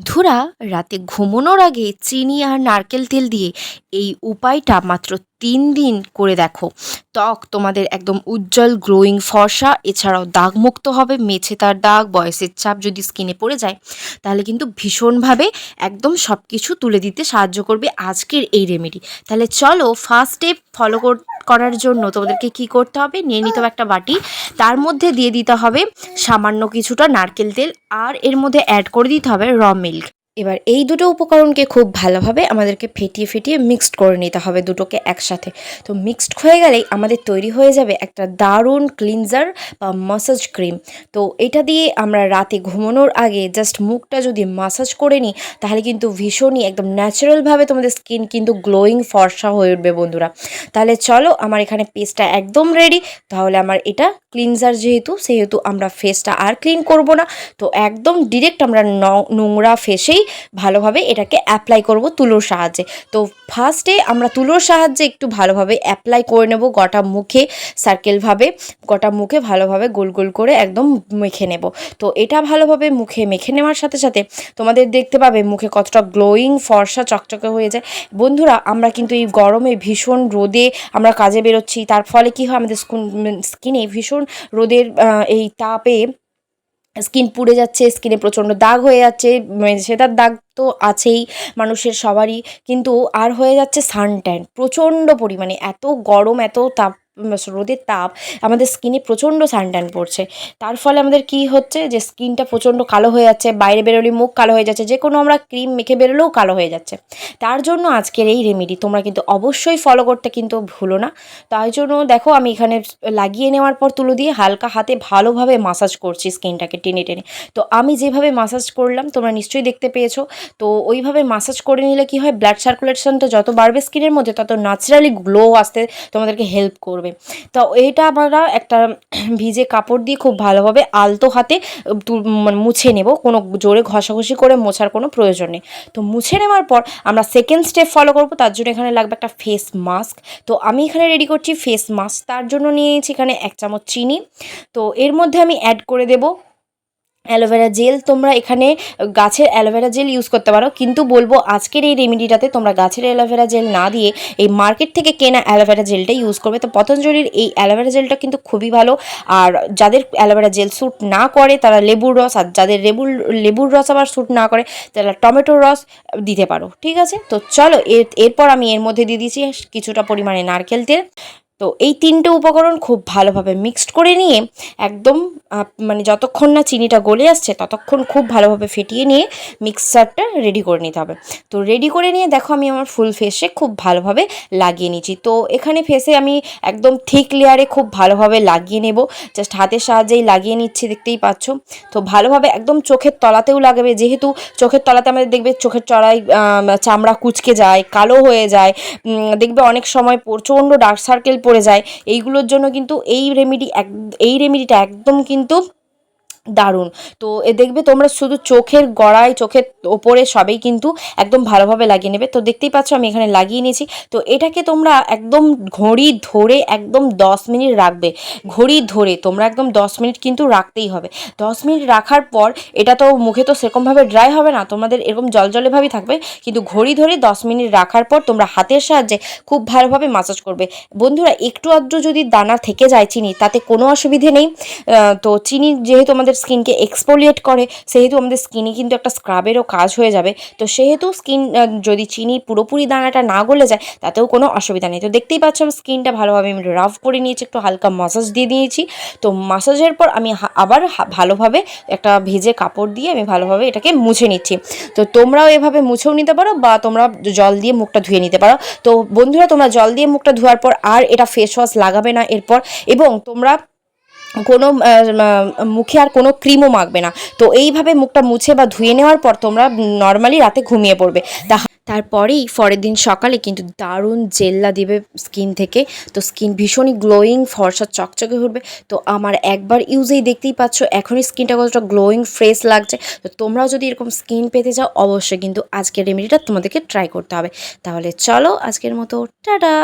বন্ধুরা রাতে ঘুমানোর আগে চিনি আর নারকেল তেল দিয়ে এই উপায়টা মাত্র তিন দিন করে দেখো। ত্বক তোমাদের একদম উজ্জ্বল, গ্রোয়িং ফর্সা, এছাড়াও দাগমুক্ত হবে মেছে তার দাগ, বয়সের চাপ যদি স্কিনে পড়ে যায়, তাহলে কিন্তু ভীষণভাবে একদম সব কিছু তুলে দিতে সাহায্য করবে আজকের এই রেমেডি তাহলে চলো ফার্স্ট স্টেপ ফলো করার জন্য তোমাদেরকে কি করতে হবে? নিয়ে নিতে হবে একটা বাটি। তার মধ্যে দিয়ে দিতে হবে সামান্য কিছুটা নারকেল তেল আর এর মধ্যে অ্যাড করে দিতে হবে র মিল্ক এবার এই দুটো উপকরণকে খুব ভালোভাবে আমাদেরকে ফেটিয়ে ফেটিয়ে মিক্সড করে নিতে হবে দুটোকে একসাথে। তো মিক্সড হয়ে গেলেই আমাদের তৈরি হয়ে যাবে একটা দারুণ ক্লিনজার বা মাসাজ ক্রিম তো এটা দিয়ে আমরা রাতে ঘুমানোর আগে জাস্ট মুখটা যদি মাসাজ করে নিই, তাহলে কিন্তু ভীষণই একদম ন্যাচারালভাবে তোমাদের স্কিন কিন্তু গ্লোয়িং ফর্সা হয়ে উঠবে বন্ধুরা। তাহলে চলো আমার এখানে পেস্টটা একদম রেডি তাহলে আমার এটা ক্লিনজার যেহেতু, সেহেতু আমরা ফেসটা আর ক্লিন করব না। তো একদম ডিরেক্ট আমরা নোংরা ফেসেই ভালোভাবে এটাকে অ্যাপ্লাই করব তুলোর সাহায্যে। তো ফার্স্টে আমরা তুলোর সাহায্যে একটু ভালোভাবে অ্যাপ্লাই করে নেব গোটা মুখে সার্কেলভাবে গোটা মুখে ভালোভাবে গোল গোল করে একদম মেখে নেব। তো এটা ভালোভাবে মুখে মেখে নেওয়ার সাথে সাথে তোমাদের দেখতে পাবে মুখে কতটা গ্লোয়িং ফর্সা, চকচকে হয়ে যায়। বন্ধুরা, আমরা কিন্তু এই গরমে ভীষণ রোদে আমরা কাজে বেরোচ্ছি। তার ফলে কি হয় আমাদের স্কিনে ভীষণ রোদের এই তাপে স্কিন পুড়ে যাচ্ছে, স্কিনে প্রচণ্ড দাগ হয়ে যাচ্ছে সেটার দাগ তো আছেই মানুষের সবারই। কিন্তু আর হয়ে যাচ্ছে সানট্যান, প্রচণ্ড পরিমাণে, এত গরম, এত তাপ রোদের তাপ, আমাদের স্কিনে প্রচণ্ড সানট্যান পড়ছে। তার ফলে আমাদের কি হচ্ছে যে স্কিনটা প্রচণ্ড কালো হয়ে যাচ্ছে, বাইরে বেরোলে মুখ কালো হয়ে যাচ্ছে যে কোনো আমরা ক্রিম মেখে বেরোলেও কালো হয়ে যাচ্ছে। তার জন্য আজকের এই রেমেডি তোমরা কিন্তু অবশ্যই ফলো করতে কিন্তু ভুলো না। তাই জন্য দেখো আমি এখানে লাগিয়ে নেওয়ার পর তুলো দিয়ে হালকা হাতে ভালোভাবে মাসাজ করছি স্কিনটাকে টেনে টেনে। তো আমি যেভাবে মাসাজ করলাম, তোমরা নিশ্চয়ই দেখতে পেয়েছ। তো ওইভাবে মাসাজ করে নিলে কি হয়? ব্লাড সার্কুলেশনটা যত বাড়বে স্কিনের মধ্যে, তত ন্যাচারালি গ্লো আসতে তোমাদেরকে হেল্প করবে। তো এইটা আমরা একটা ভিজে কাপড় দিয়ে খুব ভালোভাবে আলতো হাতে মানে মুছে নেব। কোনো জোরে ঘষাঘষি করে মোছার কোনো প্রয়োজন নেই। তো মুছে নেওয়ার পর আমরা সেকেন্ড স্টেপ ফলো করব। তার জন্য এখানে লাগবে একটা ফেস মাস্ক তো আমি এখানে রেডি করছি ফেস মাস্ক তার জন্য নিয়ে নিয়েছি এখানে এক চামচ চিনি। তো এর মধ্যে আমি অ্যাড করে দেব অ্যালোভেরা জেল তোমরা এখানে গাছের অ্যালোভেরা জেল ইউজ করতে পারো। কিন্তু বলব, আজকের এই রেমেডিটাতে তোমরা গাছের অ্যালোভেরা জেল না দিয়ে এই মার্কেট থেকে কেনা অ্যালোভেরা জেলটা ইউজ করবে। তো পতঞ্জলির এই অ্যালোভেরা জেলটা কিন্তু খুবই ভালো। আর যাদের অ্যালোভেরা জেল স্যুট না করে, তারা লেবুর রস, আর যাদের লেবুর লেবুর রস আবার স্যুট না করে, তারা টমেটোর রস দিতে পারো। ঠিক আছে? তো চলো, এর, এরপর আমি এর মধ্যে দিয়ে দিয়েছি, কিছুটা পরিমাণে নারকেল তেল। তো এই তিনটে উপকরণ খুব ভালোভাবে মিক্সড করে নিয়ে একদম মানে যতক্ষণ না চিনিটা গলে আসছে ততক্ষণ খুব ভালোভাবে ফেটিয়ে নিয়ে মিক্সারটা রেডি করে নিতে হবে। তো রেডি করে নিয়ে দেখো আমি আমার ফুল ফেসে খুব ভালোভাবে লাগিয়ে নিচ্ছি। তো এখানে ফেসে আমি একদম থিক লেয়ারে খুব ভালোভাবে লাগিয়ে নেব। জাস্ট হাতের সাহায্যেই লাগিয়ে নিচ্ছি, দেখতেই পাচ্ছ। তো ভালোভাবে একদম চোখের তলাতেও লাগাবে। যেহেতু চোখের তলাতে আমাদের দেখবে চোখের চড়াই চামড়া কুচকে যায়, কালো হয়ে যায়। দেখবে অনেক সময় প্রচণ্ড ডার্ক সার্কেল পড়ে যায়। এইগুলোর জন্য কিন্তু এই রেমেডি এক এই রেমেডিটা একদম কিন্তু দারুণ। তো এ দেখবে তোমরা শুধু চোখের গড়ায়, চোখের ওপরে সবেই কিন্তু একদম ভালোভাবে লাগিয়ে নেবে। তো দেখতেই পাচ্ছ আমি এখানে লাগিয়ে নিয়েছি। তো এটাকে তোমরা একদম ঘড়ি ধরে একদম দশ মিনিট রাখবে। ঘড়ি ধরে তোমরা একদম দশ মিনিট কিন্তু রাখতেই হবে। দশ মিনিট রাখার পর এটা তো মুখে তো সেরকমভাবে ড্রাই হবে না, তোমাদের এরকম জলজলেভাবেই থাকবে। কিন্তু ঘড়ি ধরে দশ মিনিট রাখার পর তোমরা হাতের সাহায্যে খুব ভালোভাবে মাসাজ করবে। বন্ধুরা, একটু আধটু যদি দানা থেকে যায় চিনি, তাতে কোনো অসুবিধে নেই। তো চিনি যেহেতু আমাদের স্কিনকে এক্সপোলিয়েট করে, সেহেতু আমাদের স্কিনে কিন্তু একটা স্ক্রাবেরও কাজ হয়ে যাবে। তো সেহেতু স্কিন যদি চিনি, পুরোপুরি দানাটা না গলে যায়, তাতেও কোনো অসুবিধা নেই। তো দেখতেই পাচ্ছ আমার স্কিনটা ভালোভাবে আমি রাফ করে নিয়েছি, একটু হালকা মাসাজ দিয়ে দিয়েছি। তো মাসাজের পর আমি আবার ভালোভাবে একটা ভেজে কাপড় দিয়ে আমি ভালোভাবে এটাকে মুছে নিচ্ছি। তো তোমরাও এভাবে মুছেও নিতে পারো বা তোমরা জল দিয়ে মুখটা ধুয়ে নিতে পারো। তো বন্ধুরা, তোমরা জল দিয়ে মুখটা ধোয়ার পর আর এটা ফেস ওয়াশ লাগাবে না। এরপর, এবং তোমরা কোনো মুখে আর কোনো ক্রিমও মাখবে না। তো এইভাবে মুখটা মুছে বা ধুয়ে নেওয়ার পর তোমরা নর্মালি রাতে ঘুমিয়ে পড়বে। তা তারপরেই পরের দিন সকালে কিন্তু দারুণ জেল্লা দিবে স্কিন থেকে। তো স্কিন ভীষণই গ্লোয়িং ফর্সা, চকচকে উঠবে তো আমার একবার ইউজেই দেখতেই পাচ্ছ, এখনই স্কিনটা কতটা গ্লোয়িং ফ্রেশ লাগছে। তো তোমরাও যদি এরকম স্কিন পেতে চাও, অবশ্যই কিন্তু আজকের রেমেডিটা তোমাদেরকে ট্রাই করতে হবে। তাহলে চলো আজকের মতো, টাটা!